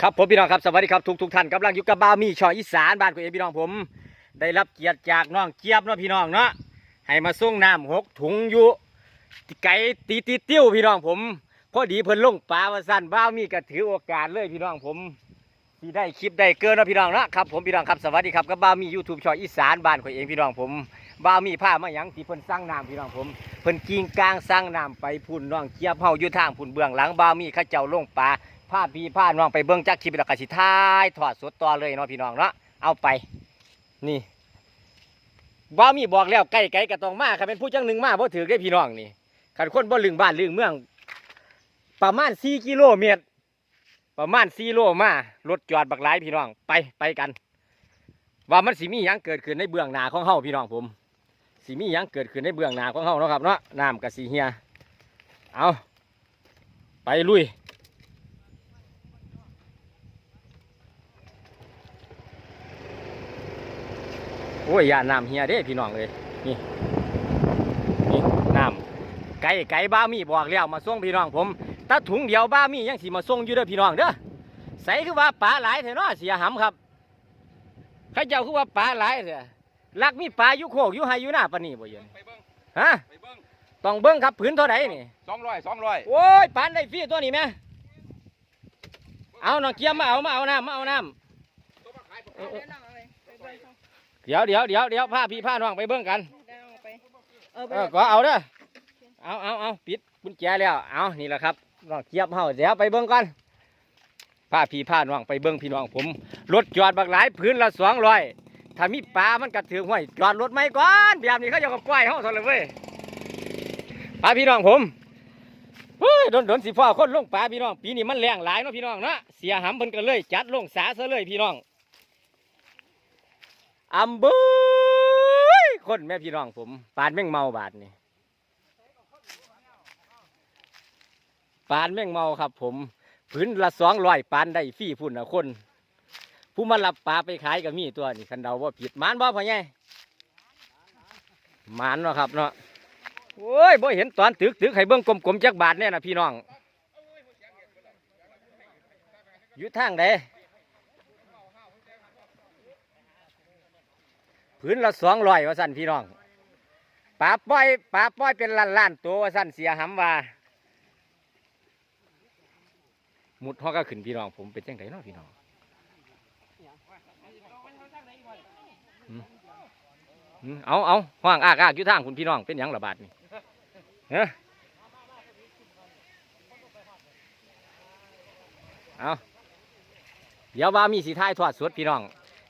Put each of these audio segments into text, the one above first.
ครับผมพี่น้องครับสวัสดีครับทุกทุกท่านกำลังอยู่กับบ้ามีช่องอีสานบ้านของเองพี่น้องผม ได้รับเกียรติจากน้องเจี๊ยบเนาะพี่น้องเนาะให้มาส่งน้ำหกถุงอยู่ไก่ตีตีติ้วพี่น้องผมพอดีเพิ่นลงปลาว่าสั้นบ้ามีก็ถือโอกาสเลยพี่น้องผมที่ได้คลิปได้เกินเนาะพี่น้องนะครับผมพี่น้องครับสวัสดีครับกับบ้ามียูทูบช่องอีสานบ้านของเองพี่น้องผมบ้ามีผ้ามาหยังที่เพิ่นสร้างน้ำพี่น้องผมเพิ่นกิ่งกลางสร้างน้ำไปพุ่นน้องเจี๊ยบเฮาอยู่ทางพุ่นเบื้องหลังบ้ามีข้าเจ้าลงปลา พาพี่พาน้องไปเบิ่งจักคลิปแล้วก็สิท้ายถอดสดต่อเลยเนาะพี่น้องเนาะเอาไป นี่บ่มีบอกแล้วใกล้ไกลก็ต้องมาคันเป็นผู้จังหนึ่งมาบ่ถือได้พี่น้องนี่คันคนบ่ลึงบ้านลึงเมือง ประมาณ4กิโลเมตร ประมาณ4โลมารถจอดบักหลายพี่น้องไปไปกัน ว่ามันสิมีหยังเกิดขึ้นในเบื้องหน้าของเฮาพี่น้องผมสิมีหยังเกิดขึ้นในเบื้องหน้าของเฮาเนาะครับเนาะน้ำก็สิเฮียเอาไปลุย อ้ยยาน้ำเฮียเด้พี่น้องเลยนี่นี่น้ำไก่ไก่บ้ามีบอกแล้วมาส่งพี่น้องผมตาถุงเดียวบ้ามียังสิมาส่งอยู่เด้อพี่น้องเด้อใส่คือว่าปลาหลายเถอะเนาะเสียหำครับเข้าเจ้าคือว่าปลาหลายเถอะลักมีปลาอยู่โคกอยู่ไฮอยู่หน้าปานนี่บ่เย็นไปเบิ้งฮะไปเบิ้งต้องเบิ้งครับผืนเท่าไหร่นี่สองร้อยสองร้อยโอ้ยปานได้ฟรีตัวนี้แม่เอาน้องเกียมมาเอามาเอาน้ำมาเอาน้ำ เดี๋ยวเดี๋ยวเดี๋ยวเดี๋ยวพาพี่พาน้องไปเบิ้งกันเดี๋ยวเอาไปเออไปเออก็เอาเด้อเอาเอาเอาปิดกุญแจแล้วเอานี่แหละครับน้องเกียบเฮาเดี๋ยวไปเบิ่งกันพาพี่พาน้องไปเบิ่งพี่น้องผมรถจอดบักหลายพื้นละสองร้อยถ้ามีปลามันกระถือห้วยจอดรถไม่ก่อนแบบนี้เขาจะก็ปล่อยเฮาเท่าเลยเว้ยพาพี่น้องผมเฮ้ยโดนโดนสิฟ้าคนลงปลาพี่น้อง ปีนี้มันแรงหลายเนาะพี่น้องเนาะเสียหำเพิ่นก็เลย จัดลงสาซะเลยพี่น้อง อำบุยคนแม่พี่น้องผมปานแม่งเมาบาดนี่ปานแม่งเมาครับ ผมผืนละสองร้อยปานได้ฟรีพุ่นนะคน ผู้มารับปลาไปขายก็มีตัวนี่คันเดาว่าผิดมานบ่พ่อใหญ่มานเนาะครับเนาะโอ้ยบ่เห็นตอนตึกตึกให้เบิ่งกลมๆจักบาทเนี่ยนะพี่น้องอยู่ทางใด ผืนละสองร้อยว่าสั่นพี่น้องปลาป้อยปลาป้อยเป็นล้านล้านตัวว่าสั่นเสียหำว่ามุดห้อก็ขึ้นพี่น้อง ผมเป็นจังไดเนาะพี่น้องอืมอืมเอาเอาห้างอากอากอยู่ทางคุณพี่น้องเป็นยังระบาดนี่เฮ้เอาเดี๋ยวว่ามีสีท้ายทอดสดพี่น้อง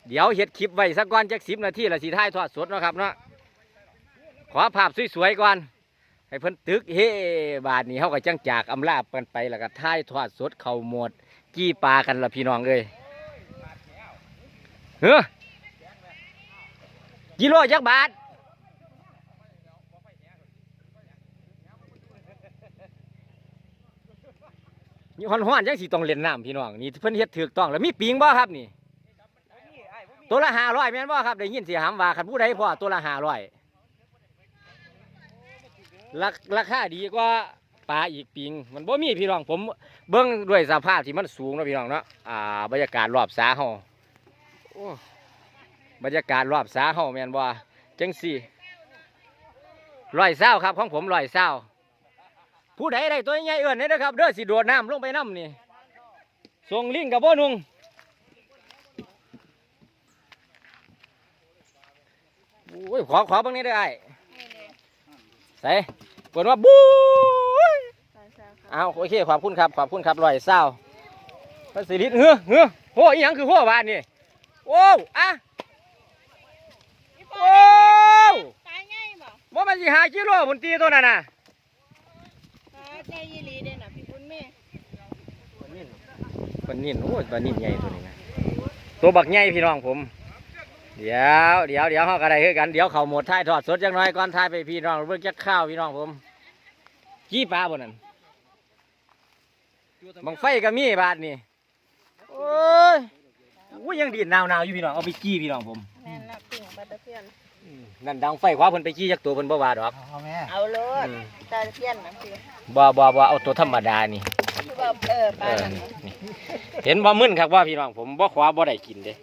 เดี๋ยวเฮ็ดคลิปไว้สักก่อนจักสิบนาทีละสีท้ายทอดสดเนาะครับเนาะขอภาพสวยๆก่อนให้เพิ่นตึกเฮ้บาทนี้เขาก็จังจากอำลากันไปแล้วก็ท้ายทอดสดเข่าหมดกี้ปลากันละพี่น้องเอ้ยเฮ้อกิโลจักบาทนี่ฮ้อนๆจังสิต้องเล่นน้ำพี่น้องนี่เพิ่นเฮ็ดถูกต้องแล้วมีปิงบ่ครับนี่ ตัวละห้าร้อยแม่นบ่ครับได้ยินเสียหามว่าคันผู้ใดพอตัวละห้าร้อยราคาดีกว่าปลาอีกปิง มันบ่มีพี่น้องผมเบิ้งด้วยสภาพที่มันสูงนะพี่น้องเนาะอ่าบรรยากาศรอบสาเฮาโอ้บรรยากาศรอบสาเฮาแม่นบ่จังสี่ร้อยเศร้าครับของผมร้อยเศร้าผู้ใดได้ตัวใหญ่เอื่นนี่นะครับเด้อสิโดดน้ำลงไปน้ำนี่ส่งลิงกับบ่นุง อ้ยขอขอเบางนี้ได้อไอ้ใส่กดว่าบู๊ยใช่ใช่ค่ะเอาโอเคขอบคุณครับขอบคุณครับร้อยเศร้าพระสิริเฮ้อเฮ้อโหอีหยังคือโหบานนี่โอ้วอะโอ้วตายง่ายบ่บ่มันสิหากิโลบนตีตัวนั้นน่ะตายใจยีหลีเด่นอะพี่คุณแม่ปลานิ่นปลานิ่นโอ้ยปลานิ่นใหญ่ตัวนี้นะตัวบักใหญ่พี่น้องผม เดี๋ยวเดี๋ยวเดี๋ยวเขาก็ได้คือกันเดี๋ยวเขาหมดท้ายทอดสดจังน้อยก่อนท้ายไปพี่น้องเบิ่งจักข้าวพี่น้องผมกี้ปลาบนนั้นบังไฟก็มีบาทนี่โอ้ยโอ้ยยังดีดหนาวหนาวๆอยู่พี่น้องเอาไปกี้พี่น้องผมแม่นละปิ่งบัตเตอร์เพียนนั่นดังไฟคว้าเพิ่นไปกี้จักตัวเพิ่นบ่ว่าดอกเอาแม่เอาเลยอืมตาเพียนนะพี่บ่บ่บ่เอาตัวธรรมดานี่คือก็เออปเอลาอนั่นนี่เห็นบ่มึนครับว่าพี่น้องผมบ่ขวาบ่ได้กินเด้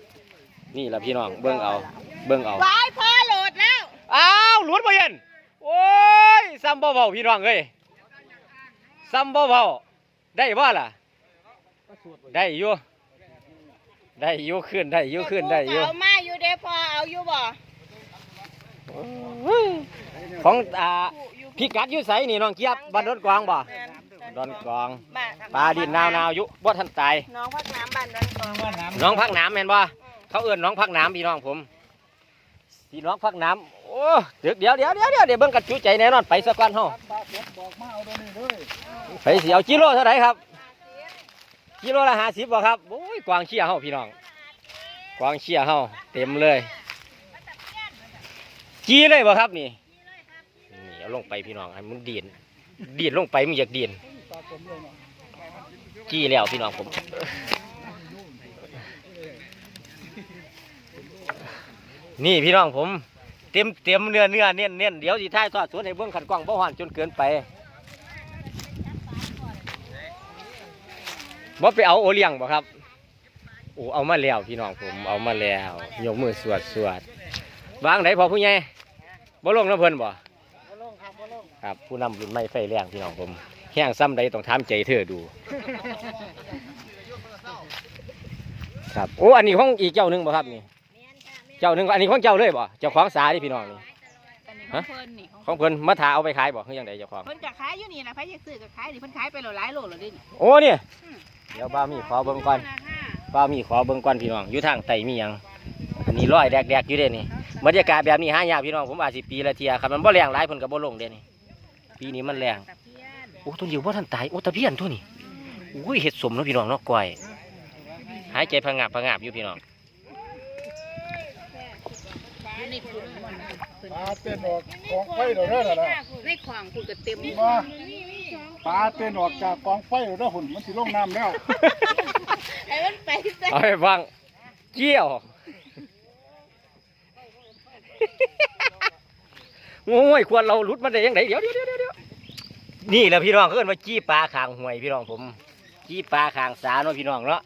นี่ล่ะพี่น้องเบิ่งเอาเบิ่งเอาวายพอโหลดแล้วอ้าวหลุดบ่เย็นโอ้ยซ้ำบ่เบาพี่น้องเอ้ยซ้ำบ่เบาได้บ่ล่ะ ได้อยู่ได้อยู่ขึ้นได้อยู่ขึ้นได้อยู่เอามาอยู่เด้พอเอาอยู่บ่ของอ่าพี่กัดอยู่ไสนี่น้องเกียบบ้านดอนกวางบ่แม่นดอนกวางบ้านปลาดินนาวๆอยู่บ่ทันตายน้องพักน้ำบ้านดอนกองว่าน้น้องพักน้ำแม่นบ่ เขาเอื้อนน้องพักน้ำพี่น้องผมสีน้องพักน้ำโอ้เดี๋ยวเดี๋ยวเดี๋ยวเดี๋ยวเดี๋ยวเดี๋ยวเบิ่งกันจุใจแน่นอนไปสักวันเฮาไปสิเอากิโลเท่าไหร่ครับกิโลละห้าสิบบ่ครับโอ้ยกวางเชียเฮาพี่น้อง กวางเชียเฮาเต็มเลยจีเลยบ่ครับนี่นี่เอาลงไปพี่น้องให้มันดีนดีนลงไปมันอยากดีนจี้แล้วพี่น้องผม นี่พี่น้องผมเต็มเต็มเนื้อเนื้อเน้นเน้นเดี๋ยวสิท้ายทอดสวนให้เบิ่งขันกล้องบ่หวานจนเกินไปบ่ไปเอาโอเลี้ยงบ่ครับโอ้เอามาแล้วพี่น้องผมเอามาแล้วยกมือสวดสวดวางไหนพอผู้ใหญ่บ่ลงน้ำเพิ่นบ่ครับผู้นำรุ่นไม่ไฟแรงพี่น้องผมแห้งซ้ำใดต้องถามใจเธอดูครับโอ้อันนี้ของอีกเจ้าหนึ่งบ่ครับนี่ เจ้าหนึ่งอันนี้ของเจ้าเลยบ่เจ้าของสาดิพี่น้องนี่ำอันนี้ของเพิ่นนี่ของเพิ่นมาถาเอาไปขายบ่คือยังไงเจ้าของ เพิ่นก็ขายอยู่นี่นะใครอยากซื้อก็ขายนี่เพิ่นขายไปหลายโลแล้วดิโอ้เนี่ยเดี๋ยวบ้าวมีขอเบิ่งก่อนบ้าวมีขอเบิ่งก่อนพี่น้องอยู่ทางไตมีหยังอันนี้ร้อยแดกๆอยู่เด้นี่บรรยากาศแบบนี้หายากพี่น้องผมอาจสิปีละเทียครับมันบ่แรงหลายเพิ่นก็บ่ลงเด้นี่ปีนี้มันแรงโอ้ต้นอยู่บ่ทันตายโอ้ตะเพียนตัวนี้อุ้ยเห็ดสมเนาะพี่น้องเนาะก้อยหายใจผงาบผงาบอยู่พี่น้อง ปลาเต้นออกกองไฟเดี๋ยวนี้แหละนะในขวางคุณก็เต็มมาปลาเต้นออกจากกองไฟเดี๋ยวนี้หุ่นมันสิลงน้ำแล้วไอ้มันไปซะเอาให้ฟังเกี่ยวโอ้ยควรเราหลุดมาได้ยังไงเดี๋ยวเดี๋ยวเดี๋ยวเดี๋ยวนี่แหละพี่น้องเขาเอิ้นว่าจี้ปลาขางห่วยพี่น้องผมจี้ปลาขางสาเนาะพี่น้องเนาะ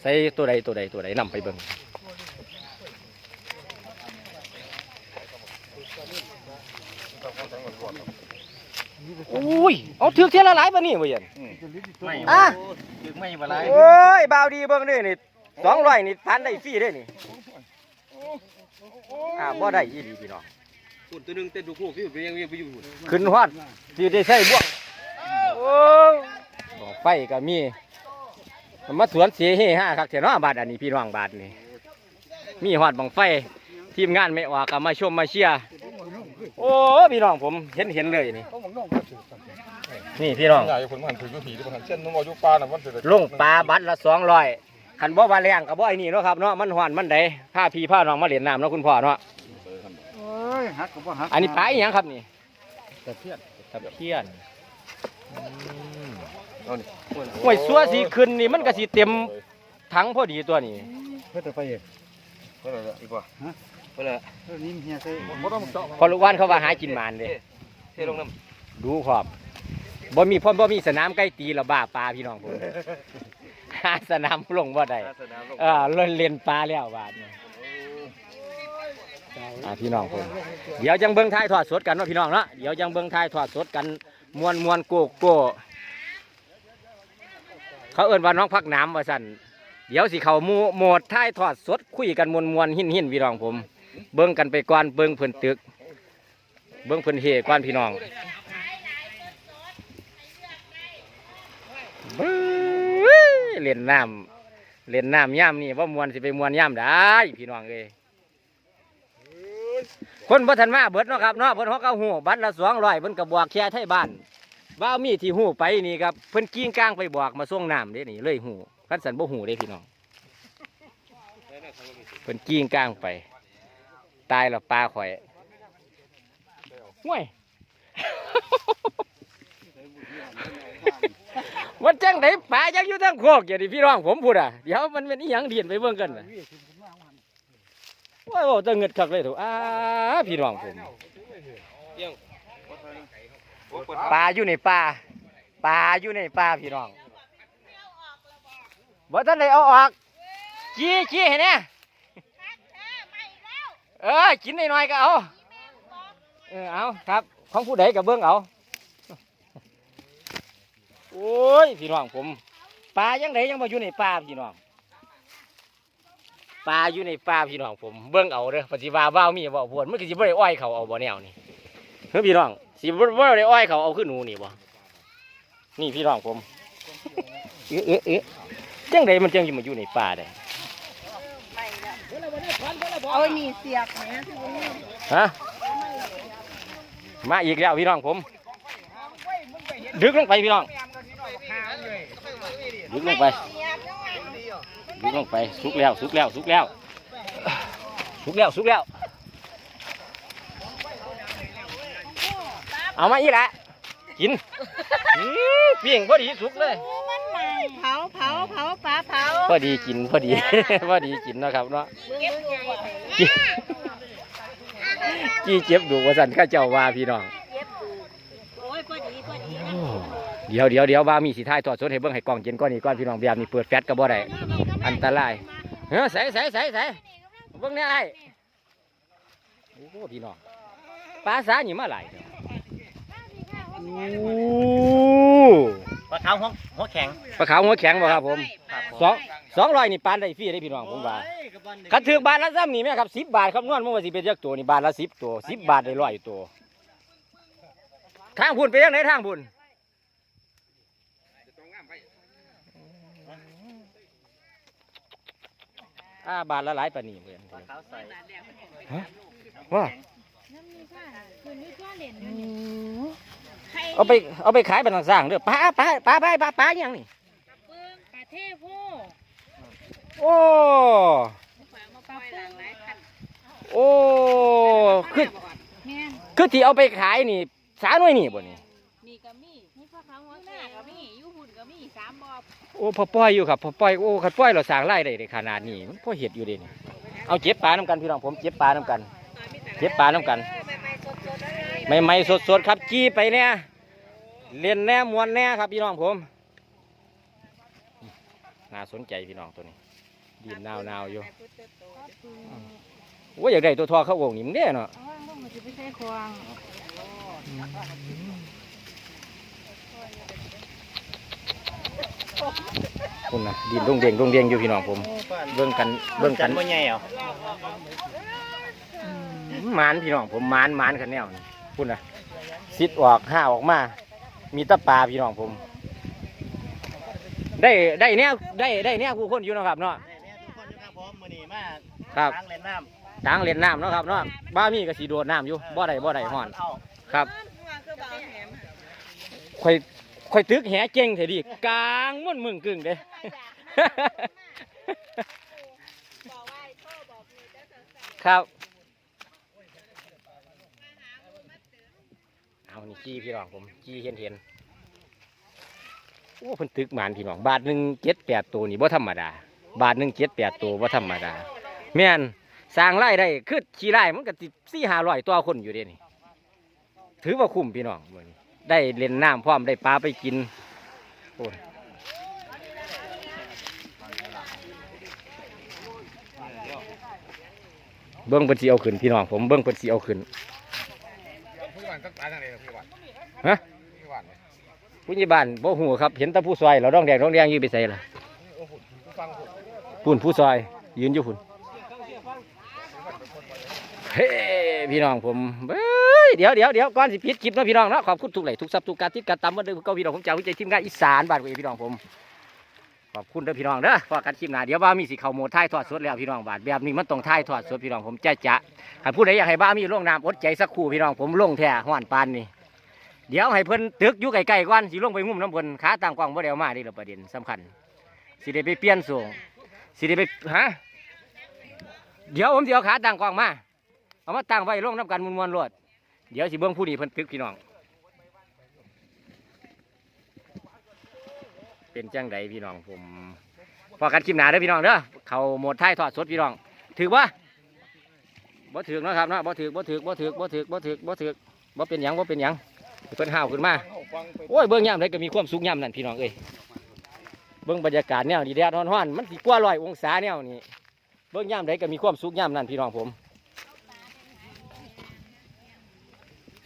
ใส่ตัวใดตัวใดตัวใดนำไปเบิ่ง อุ้ยเอาถือเทียละหลายปะนี่เว้ยนไม่อะดึกไม่เป็นไรโอ้ยบ่าวดีเบิ่งเด้นี่สองร้อยนี่พันได้ฟรีเด้นี่อ่าบ่ได้ยี่ดีพี่น้องหุ่นตัวหนึงเต้นดูพวกพี่ไปยังไปอยู่หุ่นขึ้นฮอดสิได้ใช้บ่วงโอ้ยบ่ไฟก็มีมันมาสวนเสียเฮฮาคักเถอะเนาะบาดอันนี้พี่น้องบาดนี่มีฮอดบังไฟทีมงานไม่ออกก็มาชมมาเชียร์ โอ้พี่น้องผมเห็นเห็นเลยนี่ต้องมองน้องก็ถือกันนี่พี่น้องใหญ่คนมันถือก็ผีที่มันเช่นนุ่มอายุปลาน่ะมันจะลงปลาบัตรละสองร้อยขันบ่ว่าแรงกับบ่ไอ้นี่เนาะครับเนาะมันหวานมันใดผ้าพี่ผ้าน้องมาเล่นน้ำเนาะคุณพ่อเนาะเอ้ยหักกับว่าหักอันนี้ปลาอีหยังครับนี่แต่เพี้ยนตะเพียนห่วยซัวสีขึ้นนี่มันก็สิเต็มถังพอดีตัวนี้เพื่อจะไปเองเพื่ออะไรอีกว่า เพื่อนี้เฮียใส่ผมต้องเจาะพอลูกวันเขาว่าหากินหมานเด้เทลงน้ดูพร้อมบ่มีพ่อบ่มีสนามใกล้ตีแล้วบ้าปลาพี่น้องผมหาสนามลงบ่ได้ำสนามลงเออเล่นเล่นปลาแล้วบาดนี้อ่าพี่น้องผมเดี๋ยวจังเบิ่งทายทอดสดกันเนาะพี่น้องเนาะเดี๋ยวจังเบิ่งทายทอดสดกันมวนมวนโกโก้เขาเอิ้นว่าน้องพักน้ำว่าสั่นเดี๋ยวสิเขาหมูโหมดทายทอดสดคุยกันมวนมวนหินหินพี่น้องผม เบิ่งกันไปก่อนเบิ่งเพิ่นตึก เบิ่งเพิ่นเฮก่อนพี่น้องเบ้ยเล่นน้ำเล่นน้ำย่ำนี่ว่ามวนสิไปมวนย่ำได้พี่น้องเอ้ยคนบ่ทันมาเบิดเนาะครับเนาะเพิ่นฮอกเอาหูบัตรละสองร้อยเพิ่นก็บอกแค่ไทยบ้านว่ามีที่หูไปนี่ครับเพิ่นกิ้งก้างไปบอกมาส่งน้ำเด้นี่เลยหูคันสันบ่หูเด้พี่น้องเพิ่นกิ้งก้างไป ตายแล้วปลาข่อยห่วยมันจังไดปลาจังอยู่ทั้งโคกอย่างที่พี่น้องผมพูดอะเดี๋ยวมันเป็นอีหยังเดียนไปเบิ่งกันน่ะว้าจะเงิดคักเลยถูกอ้าพี่น้องผมปลาอยู่ในป่าปลาอยู่ในปลาพี่น้องบ่ทันได้เอาออกจี้จี้เห็นไหม เออกินหน่อยๆก็เอาเออเอาครับของผู้ใดกับเบิ้องเอาโอ้ยพี่น้องผมปลายังไงยังมาอยู่ในปลาพี่น้องปลาอยู่ในปลาพี่น้องผมเบิ้องเอาเด้อปฏิวาว่าวมีบ่พวนมันก็สิบ่ได้อ้อยเขาเอาบ่แนวนี่เฮ้ยพี่น้องสิบ่บ่ได้อ้อยเขาเอาขึ้นหนูนี่บ่นี่พี่น้องผมเอ๊ะเอ๊ะเอ๊ะจังใดมันจังอยู่มาอยู่ในป่าได้ เอาหนีเสียบแหมพี่บุญฮะมาอีกแล้วพี่น้องผม ดึกลงไปพี่น้อง ดึกลงไป ดึกลงไป สุกแล้ว สุกแล้ว สุกแล้ว สุกแล้ว สุกแล้ว เอามาอีกละกินอื้อเปียงพอดีสุกเลยมันใหม่เผาเผาเผาปลาเผาพอดีกินพอดีพอดีกินเนาะครับเนาะเก็บใหญ่ จี้จี้เจ็บดูว่าสันข้าเจ้าว่าพี่น้องโอ้ยพอดีพอดีเดี๋ยวเดี๋ยวเดี๋ยวว่ามีสีท้ายทอดสดให้เบิ่งให้กล้องเย็นก้อนนี้ก้อนพี่น้องแบบนี้เปิดแฟลชก็บ่ได้อันตรายเฮ้ยใส่ใส่ใส่ใส่เบิ่งเนี่ยไอ้โอ้โหพี่น้องปลาสาหนีมาหลายเด้อโอ้ปลาขาวหัวหัวแข็งปลาขาวหัวแข็งบ่ครับผมครับสองสองร้อยนี่ปานได้ฟรีได้พี่น้องผมว่า คันถือบาทละซ้ำนี่แม่ครับสิบบาทคำนวณมันว่าสิเป็นจักตัวนี่บาทละสิบตัวสิบบาทได้ร้อยตัวทางพุ่นไปยังไหนทางพุ่นอ่าบาทละหลายปานนี้เพื่อนปลาขาวใส่ว่าน้ำมีข้าคืนนี้ข้าเหรียญอยู่นี่ใครเอาไปเอาไปขายเป็นต่างสร้างเด้อปลาปลาปลาปลาปลาปลาอหยังนี่ปึ้งปลาเทพโพโอ้ ปลามาปลาปึ้งหลายพันโอ้คือแม่นคือที่เอาไปขายนี่ สาหน่วยนี่บ่นี่มีกะมี่นี่ปลาขาวหัวแก่กะมี่ยูหุ่นกะมี่สามบอบโอ้พอปล่อยอยู่ครับพอปล่อยโอ้ขัดปล่อยเราสร้างรายได้ในขนาดนี้มันพอเห็ดอยู่เด่นเอาเจ็บปลาน้ำกันพี่น้องผมเจ็บปลาน้ำกัน เจ็บปลาน้ำกัน ใหม่ๆสดๆเลยใหม่ๆสดๆครับจี้ไปเนี่ยเล่นแน่มวนแน่ครับพี่น้องผม น่าสนใจพี่น้องตัวนี้ ดินนาวๆอยู่โอ้ยอยากได้ตัวทอเข้าวงนี่มันเด้เนาะเอาว่างลงมาจะไปใช้ควางคุณนะดินดงเด้งดงเด้งอยู่พี่น้องผม เบิ่งกันเบิ่งกันบ่ใหญ่เหรอหมานพี่น้องผมหมานหมานขันแนวนี่คุณนะซิดออกห้าออกมา มีแตะปลาพี่น้องผม ได้ได้แนวได้ได้แนวผู้คนอยู่เนาะครับเนาะ มมื้อนี้มาครับ ล้างเล่นน้ต่างเล่นน้ำเนาะครับเนาะบ้ามีก็สีโดดน้ำอยู่บ่ได้บ่ได้ห่อนเอาครับวางคือเบาแหมค่อยค่อยตึกแหเก่งเถอะดิกลางม่วนมึงกึ่งเด้บอกว่าโทษบอกมีแต่สาวครับเอานี่จี้พี่น้องผมจี้เห็นเห็นโอ้เพิ่นตึกหมานพี่น้องบาทหนึ่งเจ็ดแปดตัวนี่บ่ธรรมดา บาทหนึ่งเจ็ดแปดตัวบ่าธรรมดาแม่นสร้างไรายได้คือขี้ไร่มันก็สิดสี่ห้าร้อยตัวคนอยู่เด้นี่ถือว่าคุ้มพี่น้องมือนี้ได้เล่นน้ำพร้อมได้ปลาไปกินโอ้ยเบิ้งเพิ่นสิเอาขึ้นพี่น้องผมเบิ้งเพิ่นสิเอาขึ้นผู้บ้านก็ตาทางไหนผู้บ้านฮะผู้บ้านผู้ใหญ่บ้านบ่ฮู้ครับเห็นแต่ผู้ซอยเราต้องแดงต้องแดงอยู่ไปใส่ละโอ้โหฟังผม ปุ่นผู้ซอย ยืนอยู่พุ่นเฮ้พี่น้องผมเดี๋ยวเดี๋ยวเดี๋ยวก่อนสิปิดคลิปเนาะพี่น้องเนาะขอบคุณทุกไหลทุกซับทุกการติดการตามมาเด้อก็พี่น้องผมจากวิจัยทีมงานอีสานบ้านกูเองพี่น้องผมขอบคุณเด้อพี่น้องเด้อพอกันคลิปหน้าเดี๋ยวบ้ามีสิเข้าโมท้ายทอดสดแล้วพี่น้องบาทแบบนี้มันต้องท้ายทอดสดพี่น้องผมจะจะหากผู้ใดอยากให้บ้ามีลงน้ำอดใจสักครู่พี่น้องผมลงแท้ห้อนปานนี่เดี๋ยวให้เพิ่นตึกอยู่ไกลๆก่อนสิลงไปงุ่มน้ำเพิ่นขาต่างกว้างบ่ได้เอามานี่แหละประเด็นสำคัญสิได้ไปเปลี่ยนส่ง สิได้ไปฮะเดี๋ยวผมสิเอาขาต่างกว้างมา เอามาตั้งไว้ลงน้ำกันมวนๆรวดเดี๋ยวสิเบิ่งผู้นี้เพิ่นตึกพี่น้อง เป็นจังใดพี่น้องผมพอกันคลิปหนาเด้อพี่น้องเด้อเขาหมดท้ายทอดสดพี่น้อง ถือว่าบ่ถือเนาะครับเนาะบ่ถือบ่ถือบ่ถือบ่ถือบ่ถือบ่ถือบ่เป็นหยังบ่เป็นหยังเพิ่นห้าวขึ้นมา โอ้ยเบิ่งย่ามใดก็มีความสุขยามนั่นพี่น้องเอ้ย เบิ่งบรรยากาศแนวนี้แดดร้อนๆมันสิกว่าร้อยองศาแนวนี้เบิ่งยามใดก็มีความสุขยามนั่นพี่น้องผม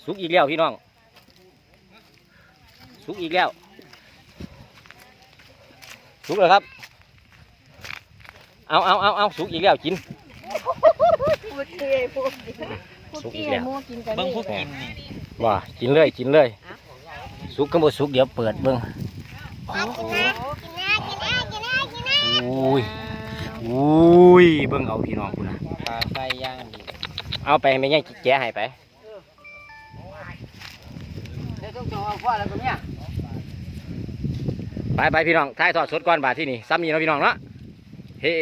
สุกอีกแล้วพี่น้อง สุกอีกแล้ว สุกแล้วครับ เอาเอาเอาเอาสุกอีกแล้วกิน พูดเตี้ยพูดพูดสุกอีเตี้กยแล้วมัวกินกันเบิ่งนี่ผู้กินนี่ว่ากินเลยกินเลย สุกก็บ่สุกเดี๋ยวเปิดเบิ่งอุ้ ยอุ้ยเบิ่งเอาพี่น้องคุณนะปลาไส้ย่างดีเอาไปให้แม่ย่างแกะให้ไปไปไปพี่น้องถ่ายทอดสดก่อนบาทที่นี่ซ้ำนี่เนาะพี่น้องเนาะเฮ้